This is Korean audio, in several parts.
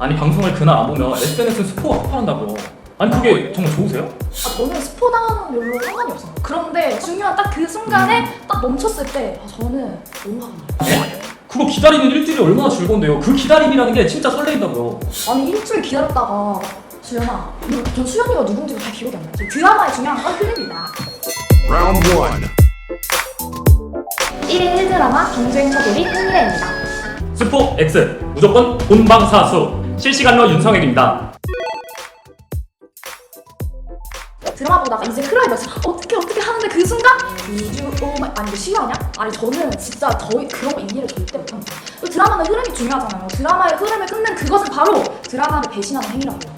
아니 방송을 그날 안 보면 SNS 스포가 폭발한다고요. 아니 그게 정말 좋으세요? 아, 저는 스포 당하는 건 별로 상관이 없어요. 그런데 중요한 딱 그 순간에 딱 멈췄을 때 아, 저는 너무 화가 나요. 예? 그거 기다리는 일주일이 얼마나 즐거운데요. 그 기다림이라는 게 진짜 설레인다고요. 아니 일주일 기다렸다가 주연아, 너- 전 수연이가 누군지도 잘 기억이 안 나요. 드라마의 중요한 건 흐름이다. Round one. 1일 1드라마 경쟁 처돌이 흥미래입니다. 스포 X 무조건 본방사수 실시간로 윤성일입니다. 드라마 보다가 이제 클라이맥스 어떻게 어떻게 하는데 그 순간 이주 오마 아니 이거 실화냐? 아니 저는 진짜 저희 그런 거 이해를 절대 못합니다. 또 드라마는 흐름이 중요하잖아요. 드라마의 흐름을 끊는 그것은 바로 드라마를 배신하는 행위라고요.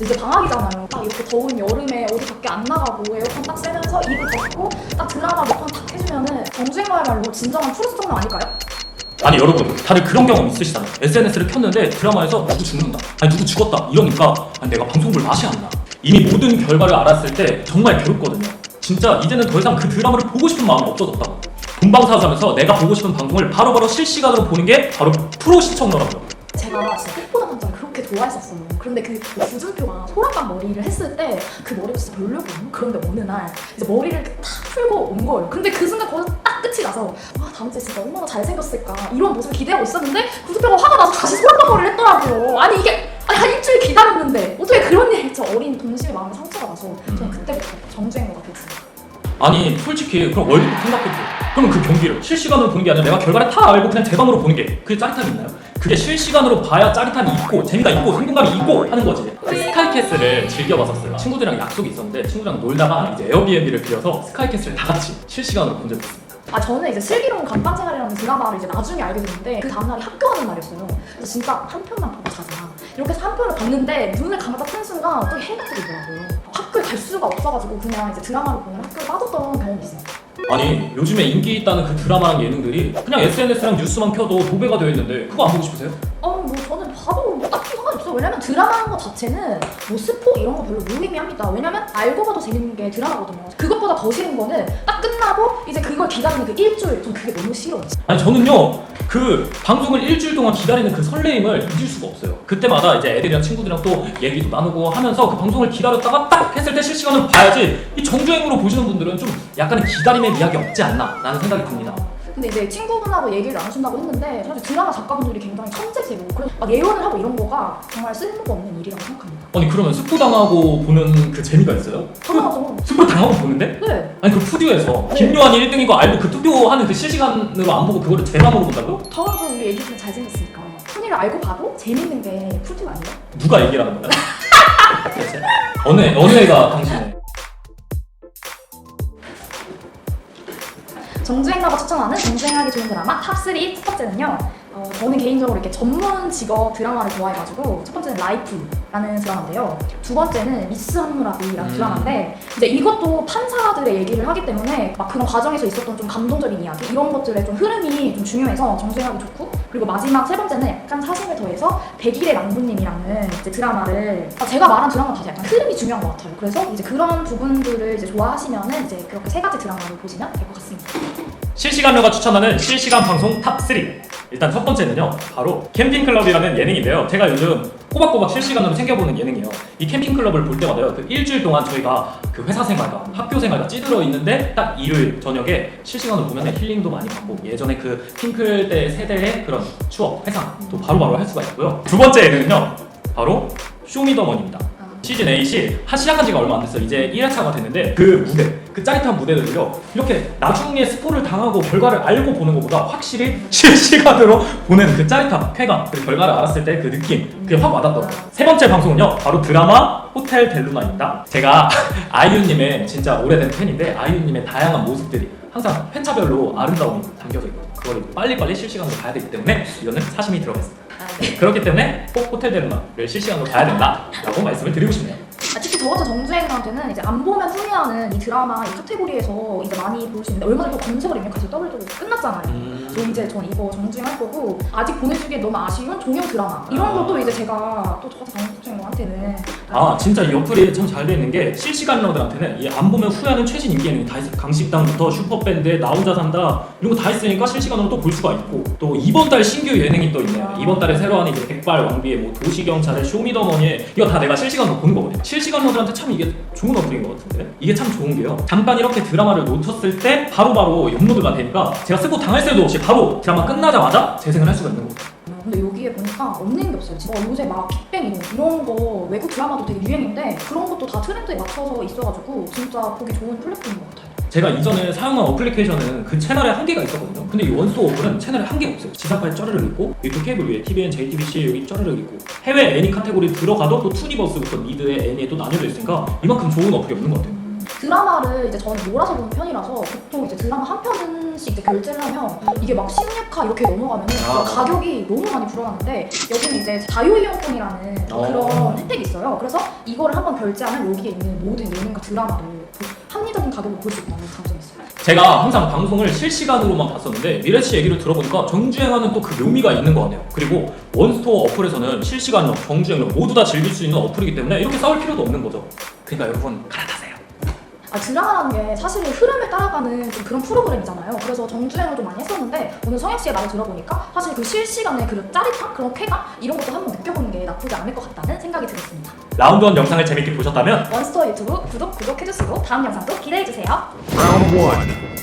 이제 방학이잖아요. 딱 이렇게 더운 여름에 어디 밖에 안 나가고 에어컨 딱 쐬면서 이불 덮고 딱 드라마 몇편딱 해주면은 정주행야말로 진정한 프로스 정도 아닐까요? 아니 여러분 다들 그런 경험 있으시잖아요. SNS를 켰는데 드라마에서 누구 죽는다, 아니 누구 죽었다 이러니까 아니, 내가 방송 볼 맛이 안 나. 이미 모든 결과를 알았을 때 정말 괴롭거든요. 진짜 이제는 더 이상 그 드라마를 보고 싶은 마음이 없어졌다고. 본방사수하면서 내가 보고 싶은 방송을 바로바로 실시간으로 보는 게 바로 프로 시청러라고요. 제가 진짜 꽃보다 남자를 그렇게 좋아했었어요. 그런데 그 구준표가 소라감 머리를 했을 때 그 머리가 진짜 별로였거든요. 그런데 어느 날 이제 머리를 탁 풀고 온 거예요. 근데 그 순간 거기서 딱 끝이 나서 와 다음 주에 진짜 얼마나 잘생겼을까 이런 모습을 기대하고 있었는데 구준표가 화가 나서 다시 머리를 했더라고요. 아니 이게 아니 한 일주일 기다렸는데 어떻게 그런 일을 했죠? 어린 동심의 마음에 상처가 나서 저는 그때부터 정주행거가 됐어요. 아니 솔직히 그럼 월드컵 생각해보세요. 그러면 그 경기를 실시간으로 보는 게 아니라 내가 결과를 다 알고 그냥 제 방으로 보는 게 그게 짜릿함이 있나요? 그게 실시간으로 봐야 짜릿함이 있고 재미가 있고 생동감이 있고 하는 거지. 스카이캐슬을 즐겨봤었어요. 친구들이랑 약속이 있었는데 친구랑 놀다가 이제 에어비앤비를 빌려서 스카이캐슬을 다 같이 실시간으로 본 적이 있습니다. 아 저는 이제 슬기로운 간판 생활이라는 드라마를 이제 나중에 알게 됐는데 그 다음날이 학교 가는 날이었어요. 그래서 진짜 한 편만 보고 자자. 이렇게 해서 한 편을 봤는데 눈을 감았다 뜬 순간 또 해가 뜨더라고요. 학교에 갈 수가 없어가지고 그냥 이제 드라마를 보면 학교에 빠졌던 경험이 있어요. 아니 요즘에 인기 있다는 그 드라마랑 예능들이 그냥 SNS랑 뉴스만 켜도 도배가 되어 있는데 그거 안 보고 싶으세요? 어, 뭐 왜냐면 드라마라는 것 자체는 뭐 스포 이런 거 별로 무의미합니다. 왜냐면 알고 봐도 재밌는 게 드라마거든요. 그것보다 더 싫은 거는 딱 끝나고 이제 그걸 기다리는 그 일주일. 전 그게 너무 싫어요. 아니 저는요 그 방송을 일주일 동안 기다리는 그 설레임을 잊을 수가 없어요. 그때마다 이제 애들이랑 친구들이랑 또 얘기도 나누고 하면서 그 방송을 기다렸다가 딱 했을 때 실시간으로 봐야지 이 정주행으로 보시는 분들은 좀 약간의 기다림의 미학이 없지 않나 라는 생각이 듭니다. 근데 이제 친구분하고 얘기를 나누신다고 했는데 사실 드라마 작가분들이 굉장히 천재세고 그래서 막 예언을 하고 이런 거가 정말 쓸모가 없는 일이라고 생각합니다. 아니 그러면 스포 당하고 보는 그 재미가 있어요? 당연하죠. 스포 당하고 보는데? 네, 아니 그 푸디오에서 네. 김요한이 1등인 거 알고 그 투표하는 그 실시간으로 안 보고 그거를 제 방으로 본다고요? 당연하죠. 우리 애기들 잘생겼으니까. 순위를 알고 봐도 재밌는 게 풀티가 아니에요? 누가 얘기를 하는 거야? 대체? 어느 애- 어느 애가 당신 정주행가가 추천하는 정주행하기 좋은 드라마 탑3 첫 번째는요. 어, 저는 개인적으로 이렇게 전문 직업 드라마를 좋아해가지고 첫 번째는 라이프라는 드라마인데요. 두 번째는 미스 한무라비라는 음. 드라마인데 이제 이것도 판사들의 얘기를 하기 때문에 막 그런 과정에서 있었던 좀 감동적인 이야기 이런 것들의 좀 흐름이 좀 중요해서 정주행하기 좋고 그리고 마지막 세 번째는 약간 사심을 더해서 백일의 망부님이라는 이제 드라마를 아, 제가 말한 드라마 다 약간 흐름이 중요한 것 같아요. 그래서 이제 그런 부분들을 이제 좋아하시면은 이제 그렇게 세 가지 드라마를 보시면 될 것 같습니다. 실시간료가 추천하는 실시간 방송 탑 3 일단 첫 번째는요 바로 캠핑클럽이라는 예능인데요. 제가 요즘 꼬박꼬박 실시간으로 챙겨보는 예능이에요. 이 캠핑클럽을 볼 때마다요 그 일주일 동안 저희가 그 회사 생활과 학교 생활과 찌들어 있는데 딱 일요일 저녁에 실시간으로 보면 힐링도 많이 받고 예전에 그 핑클 때 세대의 그런 추억 회상도 바로바로 할 수가 있고요. 두 번째 예능은요 바로 쇼미더머니입니다 시즌 8이 한 시작한 지가 얼마 안 됐어요. 이제 1회차가 됐는데 그 무대, 그 짜릿한 무대들을요. 이렇게 나중에 스포를 당하고 결과를 알고 보는 것보다 확실히 실시간으로 보는 그 짜릿함, 쾌감, 그 결과를 알았을 때 그 느낌, 그게 확 와닿더라고요. 세 번째 방송은요. 바로 드라마 호텔 델루나입니다. 제가 아이유님의 진짜 오래된 팬인데 아이유님의 다양한 모습들이 항상 회차별로 아름다움이 담겨져 있고 그걸 빨리빨리 실시간으로 봐야 되기 때문에 이거는 사심이 들어가 있습니다. 아, 네. 그렇기 때문에 꼭 호텔 델루나를 실시간으로 봐야 된다라고 말씀을 드리고 싶네요. 저 같은 정주행한테는 이제 안 보면 후회하는 이 드라마 이 카테고리에서 이제 많이 볼 수 있는데 얼마 전에 또 검색을 입력해서 더블 더블 끝났잖아요. 음. 저 이제 전 이거 정주행 할 거고 아직 보내주기에 너무 아쉬운 종영 드라마 이런 아. 것도 이제 제가 또 저 같은 방송국장님한테는 아 진짜 이 어플이 참잘돼 있는 게 실시간 러들한테는 이 안 보면 후회하는 최신 인기 다 있어요 강식당부터 슈퍼밴드 나 혼자 산다 이런 거 다 있으니까 실시간으로 또 볼 수가 있고 또 이번 달 신규 예능이 또 있네요 아. 이번 달에 새로 하는 이제 백발 왕비의 뭐 도시경찰의 쇼미더머니의 이거 다 내가 실시간으로 보는 거거든요 실시간 러들한테 참 이게 좋은 어플인 것 같은데 이게 참 좋은 게요 잠깐 이렇게 드라마를 놓쳤을 때 바로바로 업로드가 되니까 제가 쓰고 당할 새도 없이 바로 드라마 끝나자마자 재생을 할 수가 있는 거죠 근데 여기에 보니까 없는 게 없어요. 어, 요새 막 빅뱅 이런, 이런 거 외국 드라마도 되게 유행인데 그런 것도 다 트렌드에 맞춰서 있어가지고 진짜 보기 좋은 플랫폼인 것 같아요. 제가 이전에 사용한 어플리케이션은 그 채널에 한계가 있었거든요. 근데 이 원스토어 어플은 채널에 한계가 없어요. 지상파에 쩌르륵 있고 유튜브 케이블 위에 TVN, JTBC 여기 쩌르륵 있고 해외 애니 카테고리 들어가도 또 투니버스부터 미드에 애니에 또 나뉘어져 있으니까 이만큼 좋은 어플이 없는 것 같아요. 드라마를 이제 저는 몰아서 보는 편이라서 보통 이제 드라마 한 편씩 이제 결제를 하면 이게 막 16화 이렇게 넘어가면 아. 가격이 너무 많이 불어나는데 여기는 이제 자유이용권이라는 어. 그런 혜택이 있어요. 그래서 이거를 한번 결제하면 여기에 있는 모든 예능과 드라마를 그 합리적인 가격으로 볼 수 있다는 장점이 있어요. 제가 항상 방송을 실시간으로만 봤었는데 미래 씨 얘기를 들어보니까 정주행하는 또 그 묘미가 있는 것 같네요. 그리고 원스토어 어플에서는 실시간로, 정주행로 모두 다 즐길 수 있는 어플이기 때문에 이렇게 싸울 필요도 없는 거죠. 그러니까 여러분 갈아타세요. 아, 드라마라는 게 사실 흐름을 따라가는 좀 그런 프로그램이잖아요. 그래서 정주행을 좀 많이 했었는데 오늘 성혁 씨의 말을 들어보니까 사실 그 실시간의 그 짜릿함, 그런 쾌감 이런 것도 한번 느껴보는 게 나쁘지 않을 것 같다는 생각이 들었습니다. 라운드 원 영상을 재밌게 보셨다면 원스토어 유튜브 구독, 구독해주시고 다음 영상도 기대해주세요. Round one.